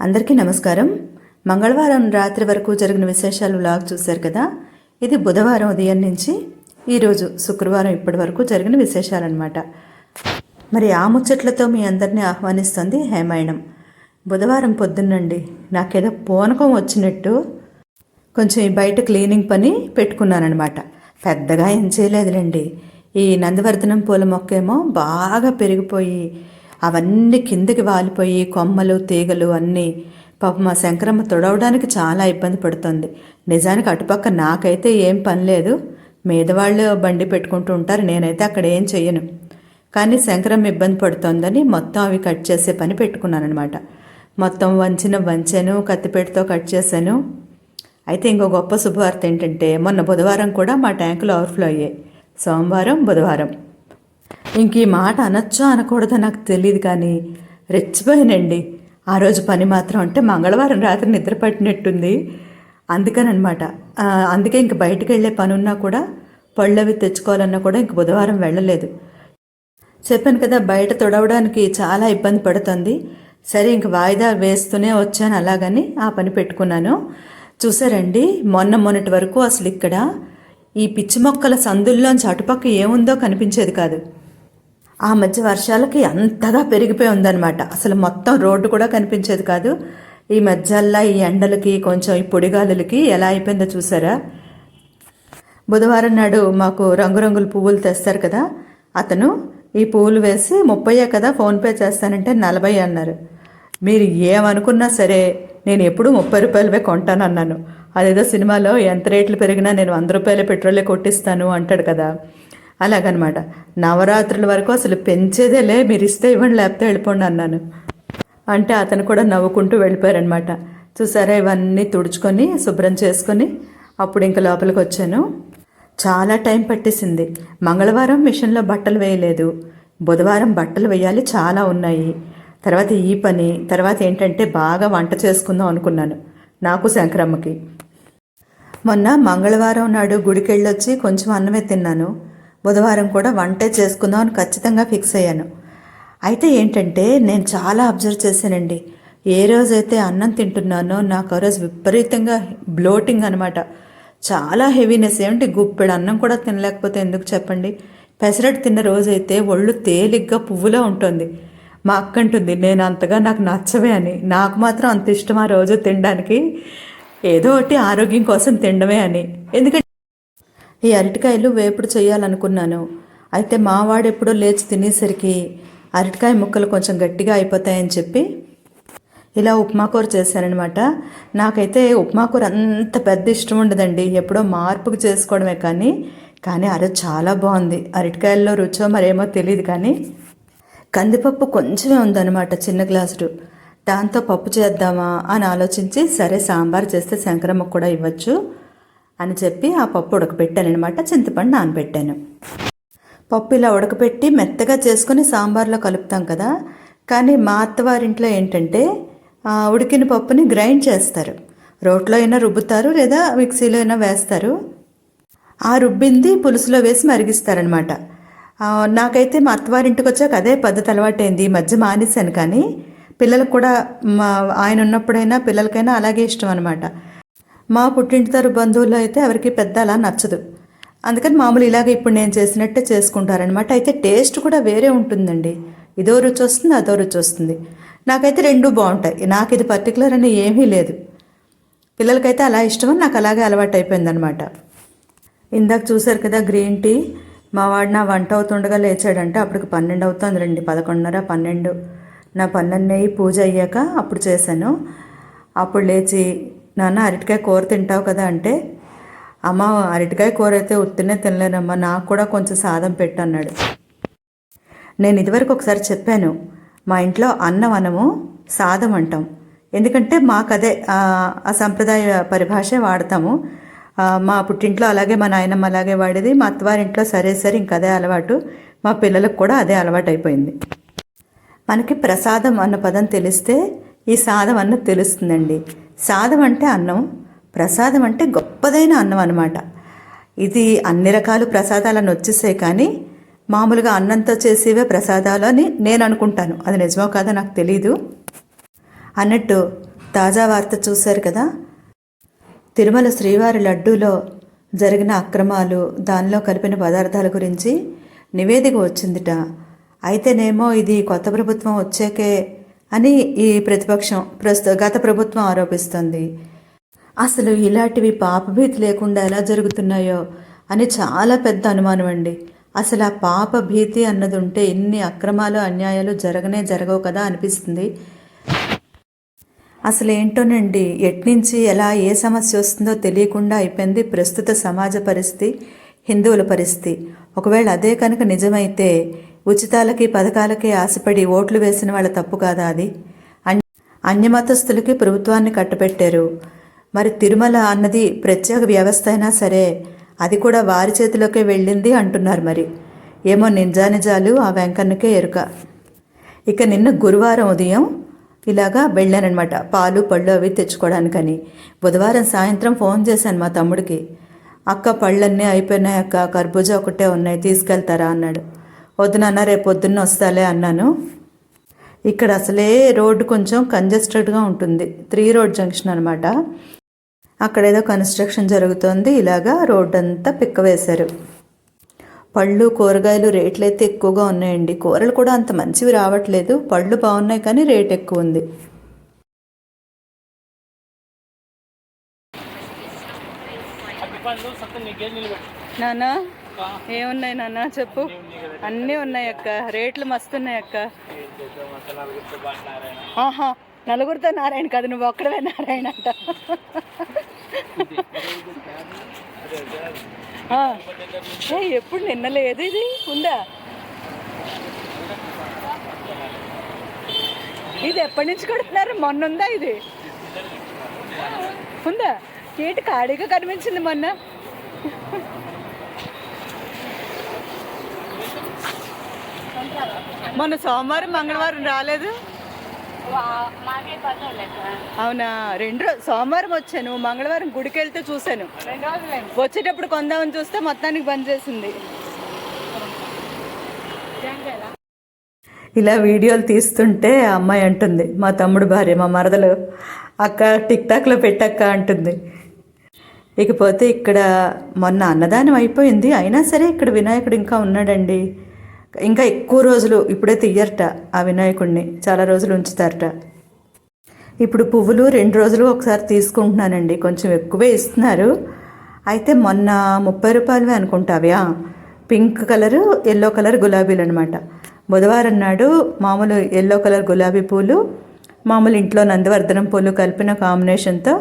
అందరికీ నమస్కారం. మంగళవారం రాత్రి వరకు జరిగిన విశేషాలు లాగ్ చూశారు కదా? ఇది బుధవారం ఉదయం నుంచి ఈరోజు శుక్రవారం ఇప్పటి వరకు జరిగిన విశేషాలన్నమాట. మరి ఆ ముచ్చట్లతో మీ అందరినీ ఆహ్వానిస్తుంది హేమాయణం. బుధవారం పొద్దున్నండి నాకేదో పూనకం వచ్చినట్టు కొంచెం ఈ బయట క్లీనింగ్ పని పెట్టుకున్నానమాట పెద్దగా ఏం చేయలేదులేండి. ఈ నందివర్ధనం పూల మొక్కేమో బాగా పెరిగిపోయి అవన్నీ కిందకి వాలిపోయి కొమ్మలు తీగలు అన్నీ పాప మా శంకరమ్మ తొడవడానికి చాలా ఇబ్బంది పడుతుంది. నిజానికి అటుపక్క నాకైతే ఏం పని లేదు. మీద వాళ్ళు బండి పెట్టుకుంటూ ఉంటారు. నేనైతే అక్కడ ఏం చెయ్యను. కానీ శంకరమ్మ ఇబ్బంది పడుతోందని మొత్తం అవి కట్ చేసే పని పెట్టుకున్నానమాట మొత్తం వంచిన వంచాను కత్తిపేటతో కట్ చేశాను. అయితే ఇంకో గొప్ప శుభవార్త ఏంటంటే మొన్న బుధవారం కూడా మా ట్యాంకులు ఓవర్ఫ్లో అయ్యాయి. సోమవారం బుధవారం. ఇంక ఈ మాట అనొచ్చో అనకూడదో నాకు తెలియదు కానీ రెచ్చిపోయానండి. ఆ రోజు పని మాత్రం అంటే మంగళవారం రాత్రి నిద్ర పట్టినట్టుంది. అందుకనమాట అందుకే ఇంక బయటకు వెళ్ళే పని ఉన్నా కూడా పళ్ళు అవి తెచ్చుకోవాలన్నా కూడా ఇంక బుధవారం వెళ్ళలేదు. చెప్పాను కదా బయట తొడవడానికి చాలా ఇబ్బంది పడుతుంది. సరే ఇంక వాయిదా వేస్తూనే వచ్చాను అలాగని ఆ పని పెట్టుకున్నాను. చూసారండి మొన్న మొన్నటి వరకు అసలు ఇక్కడ ఈ పిచ్చి మొక్కల సందుల్లోంచి అటుపక్క ఏముందో కనిపించేది కాదు. ఆ మధ్య వర్షాలకి అంతగా పెరిగిపోయి ఉందన్నమాట. అసలు మొత్తం రోడ్డు కూడా కనిపించేది కాదు. ఈ మధ్యల్లా ఈ ఎండలకి కొంచెం ఈ పొడిగాలులకి ఎలా అయిపోయిందో చూసారా? బుధవారం నాడు మాకు రంగురంగుల పువ్వులు తెస్తారు కదా. అతను ఈ పువ్వులు వేసి ముప్పయ్యే కదా ఫోన్పే చేస్తానంటే నలభై అన్నారు. మీరు ఏమనుకున్నా సరే నేను ఎప్పుడూ ముప్పై రూపాయలవే కొంటాను అన్నాను. అదేదో సినిమాలో ఎంత రేట్లు పెరిగినా నేను వంద రూపాయల పెట్రోలే కొట్టిస్తాను అంటాడు కదా. అలాగనమాట. నవరాత్రుల వరకు అసలు పెంచేదేలే మీరు ఇస్తే ఇవ్వండి లేకపోతే వెళ్ళిపోండి అన్నాను. అంటే అతను కూడా నవ్వుకుంటూ వెళ్ళిపోయారనమాట. చూసారా ఇవన్నీ తుడుచుకొని శుభ్రం చేసుకొని అప్పుడు ఇంకా లోపలికి వచ్చాను. చాలా టైం పట్టేసింది. మంగళవారం మిషన్లో బట్టలు వేయలేదు. బుధవారం బట్టలు వేయాలి చాలా ఉన్నాయి. తర్వాత ఈ పని తర్వాత ఏంటంటే బాగా వంట చేసుకుందాం అనుకున్నాను నాకు శంకరమ్మకి. మొన్న మంగళవారం నాడు గుడికెళ్ళొచ్చి కొంచెం అన్నమే తిన్నాను. బుధవారం కూడా వంటే చేసుకుందాం అని ఖచ్చితంగా ఫిక్స్ అయ్యాను. అయితే ఏంటంటే నేను చాలా అబ్జర్వ్ చేశానండి. ఏ రోజైతే అన్నం తింటున్నానో నాకు ఆ రోజు విపరీతంగా బ్లోటింగ్ అనమాట చాలా హెవీనెస్. ఏమిటి గుప్పెడు అన్నం కూడా తినలేకపోతే ఎందుకు చెప్పండి? పెసరట్టు తిన్న రోజైతే ఒళ్ళు తేలిగ్గా పువ్వులా ఉంటుంది. మా అక్క అంటుంది నేను అంతగా నాకు నచ్చవే అని. నాకు మాత్రం అంత ఇష్టం ఆ రోజు తినడానికి. ఏదో ఒకటి ఆరోగ్యం కోసం తినడమే అని. ఎందుకంటే ఈ అరటికాయలు వేపుడు చేయాలనుకున్నాను అయితే మావాడు ఎప్పుడో లేచి తినేసరికి అరటికాయ ముక్కలు కొంచెం గట్టిగా అయిపోతాయని చెప్పి ఇలా ఉప్మా కూర చేశానన్నమాట. నాకైతే ఉప్మా కూర అంత పెద్ద ఇష్టం ఉండదండి. ఎప్పుడో మార్పుకు చేసుకోవడమే కానీ కానీ అరే చాలా బాగుంది. అరటికాయల్లో రుచో మరేమో తెలియదు కానీ కందిపప్పు కొంచెమే ఉందన్నమాట చిన్న గ్లాసుడు. దాంతో పప్పు చేద్దామా అని ఆలోచించి సరే సాంబార్ చేస్తే శంకరమ్మ కూడా ఇవ్వచ్చు. అని చెప్పి ఆ పప్పు ఉడకపెట్టానమాట చింతపండు నానబెట్టాను. పప్పు ఇలా ఉడకపెట్టి మెత్తగా చేసుకొని సాంబార్లో కలుపుతాం కదా కానీ మా అత్తవారింట్లో ఏంటంటే ఉడికిన పప్పుని గ్రైండ్ చేస్తారు. రోట్లో అయినా రుబ్బుతారు లేదా మిక్సీలో అయినా వేస్తారు. ఆ రుబ్బింది పులుసులో వేసి మరిగిస్తారనమాట నాకైతే మా అత్తవారింటికి వచ్చాక అదే పద్ధతి అలవాటైంది ఈ మధ్య మానేశాను కానీ పిల్లలకు కూడా మా ఆయన ఉన్నప్పుడైనా పిల్లలకైనా అలాగే ఇష్టం అనమాట మా పుట్టింటి తరు బంధువులు అయితే ఎవరికి పెద్ద అలా నచ్చదు. అందుకని మామూలు ఇలాగ ఇప్పుడు నేను చేసినట్టే చేసుకుంటారనమాట అయితే టేస్ట్ కూడా వేరే ఉంటుందండి. ఇదో రుచి వస్తుంది అదో రుచి వస్తుంది. నాకైతే రెండూ బాగుంటాయి. నాకు ఇది పర్టికులర్ అని ఏమీ లేదు. పిల్లలకైతే అలా ఇష్టమని నాకు అలాగే అలవాటు అయిపోయిందనమాట ఇందాక చూశారు కదా గ్రీన్ టీ. మా వాడు నా వంట అవుతుండగా లేచాడంటే. అప్పటికి పన్నెండు అవుతుంది రండి పదకొండున్నర పన్నెండు. నా పన్నెండు పూజ అయ్యాక అప్పుడు చేశాను. అప్పుడు లేచి నాన్న అరటికాయ కూర తింటావు కదా అంటే అమ్మ అరటికాయ కూర అయితే ఉత్తినే తినలేనమ్మా నాకు కూడా కొంచెం సాదం పెట్టు అన్నాడు. నేను ఇదివరకు ఒకసారి చెప్పాను మా ఇంట్లో అన్నం అనము సాదం అంటాం. ఎందుకంటే మాకు అదే ఆ సంప్రదాయ పరిభాష వాడతాము. మా పుట్టింట్లో అలాగే మా నాయనమ్మ అలాగే వాడేది మా అత్తవారింట్లో సరే సరే ఇంక అదే అలవాటు మా పిల్లలకు కూడా అదే అలవాటు అయిపోయింది మనకి ప్రసాదం అన్న పదం తెలిస్తే ఈ సాదం అన్నది తెలుస్తుందండి. సాదం అంటే అన్నం ప్రసాదం అంటే గొప్పదైన అన్నం అనమాట ఇది అన్ని రకాల ప్రసాదాలను వచ్చేసాయి కానీ మామూలుగా అన్నంతో చేసేవే ప్రసాదాలు అని నేను అనుకుంటాను. అది నిజమో కాదో నాకు తెలీదు. అన్నట్టు తాజా వార్త చూశారు కదా? తిరుమల శ్రీవారి లడ్డూలో జరిగిన అక్రమాలు దానిలో కలిపిన పదార్థాల గురించి నివేదిక వచ్చిందిట. అయితేనేమో ఇది కొత్త ప్రభుత్వం వచ్చాకే అని ఈ ప్రతిపక్షం ప్రస్తుత గత ప్రభుత్వం ఆరోపిస్తుంది. అసలు ఇలాంటివి పాపభీతి లేకుండా ఎలా జరుగుతున్నాయో అని చాలా పెద్ద అనుమానం అండి. అసలు ఆ పాప భీతి అన్నది ఉంటే ఇన్ని అక్రమాలు అన్యాయాలు జరగనే జరగవు కదా అనిపిస్తుంది. అసలు ఏంటోనండి ఎట్నుంచి ఎలా ఏ సమస్య వస్తుందో తెలియకుండా అయిపోయింది ప్రస్తుత సమాజ పరిస్థితి హిందువుల పరిస్థితి. ఒకవేళ అదే కనుక నిజమైతే ఉచితాలకి పథకాలకి ఆశపడి ఓట్లు వేసిన వాళ్ళ తప్పు కాదా అది? అన్- అన్యమతస్థులకి ప్రభుత్వాన్ని కట్టబెట్టారు. మరి తిరుమల అన్నది ప్రత్యేక వ్యవస్థ అయినా సరే అది కూడా వారి చేతిలోకే వెళ్ళింది అంటున్నారు మరి. ఏమో నిజానిజాలు ఆ వెంకన్నకే ఎరుక. ఇక నిన్న గురువారం ఉదయం ఇలాగా వెళ్ళానమాట పాలు పళ్ళు అవి తెచ్చుకోవడానికని బుధవారం సాయంత్రం ఫోన్ చేశాను మా తమ్ముడికి. అక్క పళ్ళన్నీ అయిపోయినాయి అక్క కర్బూజా ఒకటే ఉన్నాయి తీసుకెళ్తారా అన్నాడు. వద్దు నాన్న రేపు పొద్దున్న వస్తాలే అన్నాను. ఇక్కడ అసలే రోడ్డు కొంచెం కంజెస్టెడ్గా ఉంటుంది. త్రీ రోడ్ జంక్షన్ అనమాట అక్కడ ఏదో కన్స్ట్రక్షన్ జరుగుతోంది. ఇలాగా రోడ్డు అంతా పిక్క వేశారు. పళ్ళు కూరగాయలు రేట్లు అయితే ఎక్కువగా ఉన్నాయండి. కూరలు కూడా అంత మంచివి రావట్లేదు. పళ్ళు బాగున్నాయి కానీ రేట్ ఎక్కువ ఉంది. నాన్న? ఏమున్నాయి నాన్న? చెప్పు. అన్నీ ఉన్నాయి అక్క. రేట్లు మస్తున్నాయి అక్క. ఆహా నలుగురితో నారాయణ కాదు నువ్వు ఒక్కడవే నారాయణ అంట. ఆ. ఏ ఎప్పుడు నిన్న లేదు ఇది? ఉందా? ఇది ఎప్పటి నుంచి కొడుతున్నారు? మొన్న ఉందా ఇది? ఉందా? ఏంటి ఖాళీగా కనిపించింది మొన్న? మొన్న సోమవారం మంగళవారం రాలేదు? అవునా? రెండు రోజు సోమవారం వచ్చాను మంగళవారం గుడికి వెళ్తే చూశాను వచ్చేటప్పుడు కొందామని చూస్తే మొత్తానికి బంద్ చేసింది. ఇలా వీడియోలు తీస్తుంటే ఆ అమ్మాయి అంటుంది మా తమ్ముడు భార్య మా మరదలు అక్క టిక్ టాక్లో పెట్టక్క అంటుంది. ఇకపోతే ఇక్కడ మొన్న అన్నదానం అయిపోయింది అయినా సరే ఇక్కడ వినాయకుడు ఇంకా ఉన్నాడండి. ఇంకా ఎక్కువ రోజులు ఇప్పుడే తీయరట ఆ వినాయకుడిని చాలా రోజులు ఉంచుతారట. ఇప్పుడు పువ్వులు రెండు రోజులు ఒకసారి తీసుకుంటున్నానండి. కొంచెం ఎక్కువే ఇస్తున్నారు. అయితే మొన్న ముప్పై రూపాయలవే అనుకుంటా అవి ఆ, పింక్ కలరు ఎల్లో కలర్ గులాబీలు అనమాట బుధవారం నాడు మామూలు ఎల్లో కలర్ గులాబీ పూలు మామూలు ఇంట్లో నందివర్ధనం పూలు కలిపిన కాంబినేషన్తో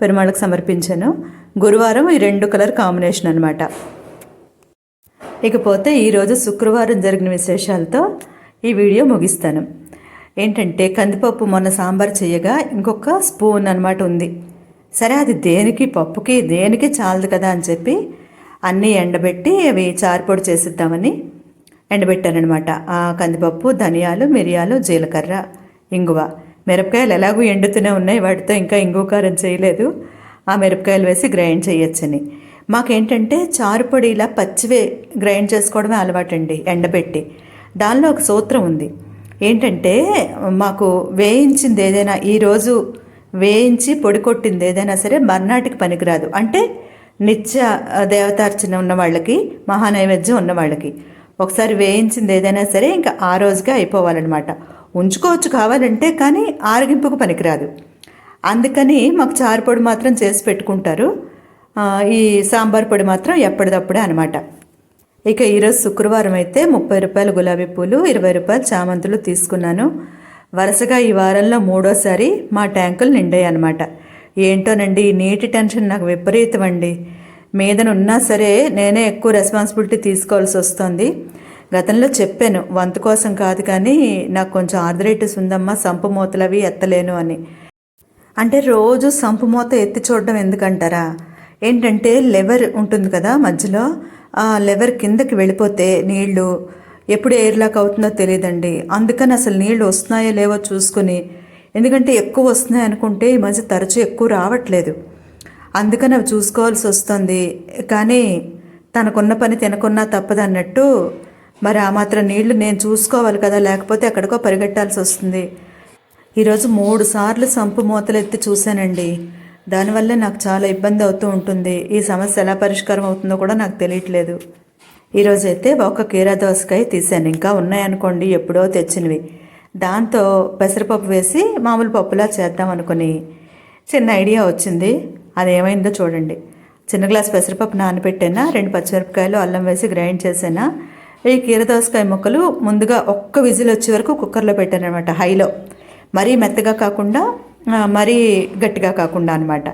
పెరుమాళ్ళకు సమర్పించాను. గురువారం ఈ రెండు కలర్ కాంబినేషన్ అనమాట ఇకపోతే ఈరోజు శుక్రవారం జరిగిన విశేషాలతో ఈ వీడియో ముగిస్తాను. ఏంటంటే కందిపప్పు మొన్న సాంబార్ చేయగా ఇంకొక స్పూన్ అనమాట ఉంది. సరే అది దేనికి పప్పుకి దేనికి చాలదు కదా అని చెప్పి అన్నీ ఎండబెట్టి అవి చారుపొడి చేసిద్దామని ఎండబెట్టానమాట ఆ కందిపప్పు ధనియాలు మిరియాలు జీలకర్ర ఇంగువ. మిరపకాయలు ఎలాగూ ఎండుతూనే ఉన్నాయి వాటితో ఇంకా ఇంగువ కారం చేయలేదు. ఆ మిరపకాయలు వేసి గ్రైండ్ చేయొచ్చని. మాకేంటంటే చారుపొడి ఇలా పచ్చివే గ్రైండ్ చేసుకోవడమే అలవాటండి ఎండబెట్టి. దానిలో ఒక సూత్రం ఉంది. ఏంటంటే మాకు వేయించింది ఏదైనా ఈరోజు వేయించి పొడి కొట్టింది ఏదైనా సరే మర్నాటికి పనికిరాదు. అంటే నిత్య దేవతార్చన ఉన్న వాళ్ళకి మహానైవేద్యం ఉన్న వాళ్ళకి. ఒకసారి వేయించింది ఏదైనా సరే ఇంకా ఆ రోజుగా అయిపోవాలన్నమాట. ఉంచుకోవచ్చు కావాలంటే కానీ ఆరగింపుకు పనికిరాదు. అందుకని మాకు చారు పొడి మాత్రం చేసి పెట్టుకుంటారు. ఈ సాంబార్ పొడి మాత్రం ఎప్పటిదప్పుడే అనమాట ఇక ఈరోజు శుక్రవారం అయితే ముప్పై రూపాయలు గులాబీ పూలు ఇరవై రూపాయలు చామంతులు తీసుకున్నాను. వరుసగా ఈ వారంలో మూడోసారి మా ట్యాంకులు నిండాయి అనమాట ఏంటోనండి నీటి టెన్షన్ నాకు విపరీతం అండి మీదన ఉన్నా సరే నేనే ఎక్కువ రెస్పాన్సిబిలిటీ తీసుకోవాల్సి వస్తుంది. గతంలో చెప్పాను వంతు కోసం కాదు కానీ నాకు కొంచెం ఆర్థరైటిస్ ఉందమ్మా సంపు మూతలు అవి ఎత్తలేను అని. అంటే రోజు సంపు మూత ఎత్తి చూడడం ఎందుకంటారా? ఏంటంటే లెవర్ ఉంటుంది కదా మధ్యలో. ఆ లెవర్ కిందకి వెళ్ళిపోతే నీళ్ళు ఎప్పుడు ఎయిర్లాక్ అవుతుందో తెలియదండి. అందుకని అసలు నీళ్ళు వస్తున్నాయో లేవో చూసుకుని ఎందుకంటే ఎక్కువ వస్తున్నాయి అనుకుంటే ఈ మధ్య తరచూ ఎక్కువ రావట్లేదు. అందుకని అవి చూసుకోవాల్సి వస్తుంది. కానీ తనకున్న పని తినకున్నా తప్పదన్నట్టు మరి ఆ మాత్రం నీళ్ళు నేను చూసుకోవాలి కదా లేకపోతే ఎక్కడికో పరిగెట్టాల్సి వస్తుంది. ఈరోజు మూడు సార్లు సంపు మూతలు ఎత్తి చూశానండి. దానివల్ల నాకు చాలా ఇబ్బంది అవుతూ ఉంటుంది. ఈ సమస్య ఎలా పరిష్కారం అవుతుందో కూడా నాకు తెలియట్లేదు. ఈరోజు అయితే ఒక కీరా దోసకాయ తీసాను ఇంకా ఉన్నాయనుకోండి ఎప్పుడో తెచ్చినవి. దాంతో పెసరపప్పు వేసి మామూలు పప్పులా చేద్దాం అనుకుని చిన్న ఐడియా వచ్చింది. అది ఏమైందో చూడండి. చిన్న గ్లాస్ పెసరపప్పు నానబెట్టానా రెండు పచ్చిమిరపకాయలు అల్లం వేసి గ్రైండ్ చేసానా ఈ కీర దోసకాయ ముక్కలు ముందుగా ఒక్క విజిల్ వచ్చే వరకు కుక్కర్లో పెట్టాను అనమాట హైలో. మరీ మెత్తగా కాకుండా మరీ గట్టిగా కాకుండా అనమాట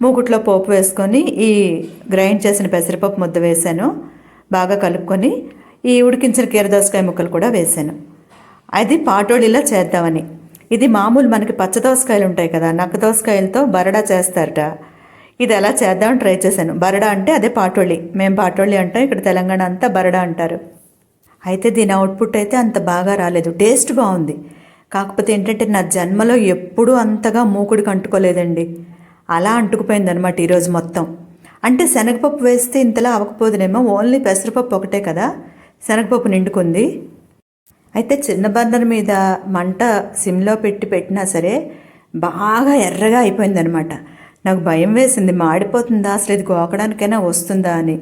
మూకుట్లో పోపు వేసుకొని ఈ గ్రైండ్ చేసిన పెసరపప్పు ముద్ద వేసాను బాగా కలుపుకొని ఈ ఉడికించిన కీర దోసకాయ ముక్కలు కూడా వేసాను అది పాటోడిలా చేద్దామని. ఇది మామూలు మనకి పచ్చ దోసకాయలు ఉంటాయి కదా నక్క దోసకాయలతో బరడా చేస్తారట. ఇది ఎలా చేద్దామని ట్రై చేశాను. బరడా అంటే అదే పాటోళి. మేము పాటోళి అంటాం ఇక్కడ తెలంగాణ అంతా బరడా అంటారు. అయితే దీని అవుట్పుట్ అయితే అంత బాగా రాలేదు. టేస్ట్ బాగుంది. కాకపోతే ఏంటంటే నా జన్మలో ఎప్పుడూ అంతగా మూకుడికి అంటుకోలేదండి అలా అంటుకుపోయింది అనమాట ఈరోజు మొత్తం. అంటే శనగపప్పు వేస్తే ఇంతలా అవ్వకపోదునేమో ఓన్లీ పెసరపప్పు ఒకటే కదా? శనగపప్పు నిండుకుంది. అయితే చిన్న బందర్ మీద మంట సిమ్లో పెట్టి పెట్టినా సరే బాగా ఎర్రగా అయిపోయిందనమాట నాకు భయం వేసింది మాడిపోతుందా అసలు ఇది గోకడానికైనా వస్తుందా అని.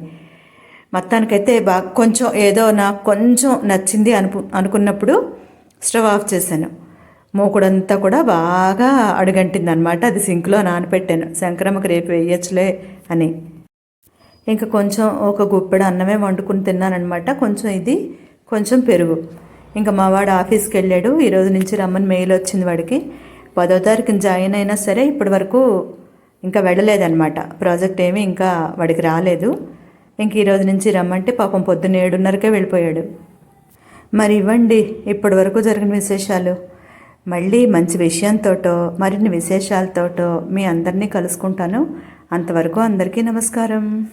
మొత్తానికైతే బాగా కొంచెం ఏదో నాకు కొంచెం నచ్చింది అనుకు అనుకున్నప్పుడు స్టవ్ ఆఫ్ చేశాను. మూకుడంతా కూడా బాగా అడుగంటింది అనమాట అది సింక్లో నానపెట్టాను. శంకరమ్మకి రేపు వేయచ్చులే అని. ఇంకా కొంచెం ఒక గుప్పెడు అన్నమే వండుకుని తిన్నానమాట కొంచెం ఇది కొంచెం పెరుగు. ఇంకా మా వాడు ఆఫీస్కి వెళ్ళాడు ఈరోజు నుంచి రమ్మని మెయిల్ వచ్చింది వాడికి. పదో తారీఖున జాయిన్ అయినా సరే ఇప్పటి వరకు ఇంకా వెళ్ళలేదన్నమాట. ప్రాజెక్ట్ ఏమీ ఇంకా వాడికి రాలేదు. ఇంక ఈరోజు నుంచి రమ్మంటే పాపం పొద్దున్న ఏడున్నరకే వెళ్ళిపోయాడు. మరి ఇవ్వండి ఇప్పటి వరకు జరిగిన విశేషాలు. మళ్ళీ మంచి విషయంతోటో మరిన్ని విశేషాలతోటో మీ అందరినీ కలుసుకుంటాను. అంతవరకు అందరికీ నమస్కారం.